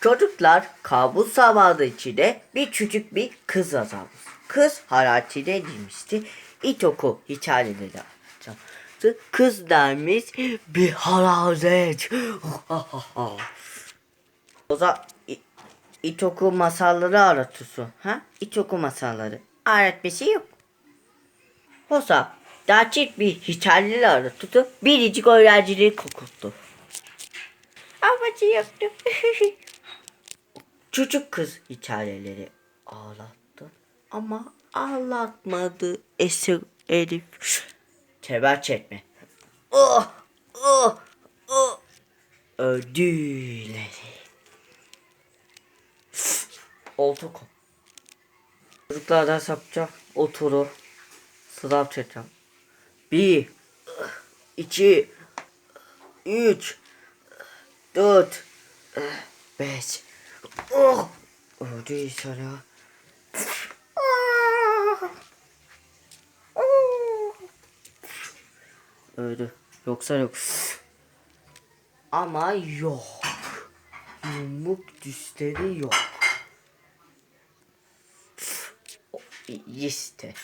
Çocuklar kabus zamanı içinde bir küçük bir kız azalmış. Kız haratine girmişti. İtoku hikayeleri anlatacağım. Kız dermiş bir hararet. o zaman İtoku masalları aratıyorsun. Ha? İtoku masalları. Öğretmesi yok. Olsa gerçek bir hikayeleri aratıyordu. Biricik öğrencileri kokuttu. Amacı yoktu. Çocuk kız hikayeleri ağlattı. Ama ağlatmadı Esir Elif. Teber çekme. Oh, oh, oh. Ödülleri. Oldu kop. Çocuklardan sapacağım. Oturu. Sınav çekeceğim. Bir. iki, Üç. Dört. Beş. Oh. Öldü sana. Öldü. Yoksa yok. Ama yok. Yumruk düşleri yok. İşte.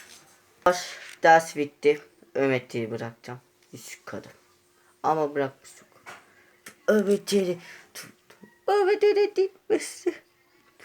Ders bitti. Ömetleri bırakacağım. Üç kadın. Ama bırakmıştık. 哦不对对对不是